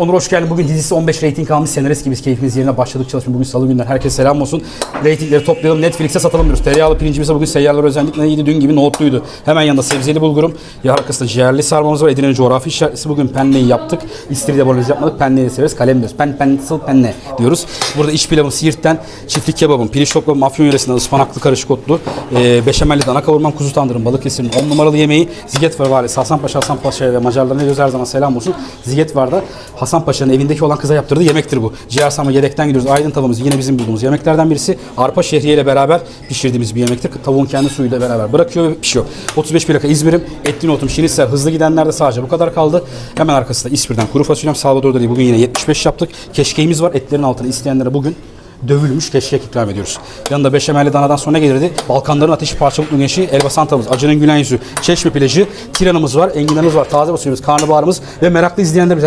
Onur hoş geldin. Bugün dizisi 15 reyting almış senarist gibi biz keyfimiz yerine başladık çalışmaya. Bugün salı günler. Herkese selam olsun. Reytingleri toplayalım. Netflix'e satalım diyoruz. Tereyağlı pirincimize bugün seyyarlar özellikle iyiydi. Dün gibi nohutluydu. Hemen yanında sebzeli bulgurum. Ya arkasında ciğerli sarmamız var. Edirne coğrafi işaretlisi. Bugün penneyi yaptık. İstiridye bolognese yapmadık. Penneyi de severiz. Kalem diyoruz. Pen, pencil, penne diyoruz. Burada iç pilavım Siirt'ten. Çiftlik kebabım. Pirinç toplamı Afyon yöresinden ıspanaklı karışık otlu. E, beşamelli dana kavurmam. Kuzu tandırım. Balıkesir'in 10 numaralı yemeği. Ziget var valisi. Hasanpaşa Hasanpaşa'ya ve Macarlara ne diyoruz her zaman selam olsun. Ziget var da Hasan Paşa'nın evindeki olan kıza yaptırdığı yemektir bu. Ciğer sarma yedekten gidiyoruz. Aydın tavamız yine bizim bulduğumuz yemeklerden birisi. Arpa şehriye ile beraber pişirdiğimiz bir yemektir. Tavuğun kendi suyuyla beraber bırakıyor ve pişiyor. 35 plaka İzmir'im. Etli notum, şinitzel. Hızlı gidenlerde sadece bu kadar kaldı. Hemen arkasında İspir'den kuru fasulyem. Salvador'da değil. Bugün yine 75 yaptık. Keşkeğimiz var. Etlerin altına isteyenlere bugün dövülmüş keşkek ikram ediyoruz. Yanında beşamelli danadan sonra gelirdi. Balkanların ateşi parçalıklı güneşi, elbasantamız, acının gülen yüzü, çeşme plajı, tiranımız var, enginarımız var, taze fasulyemiz, karnabaharımız ve meraklı izleyenlerimiz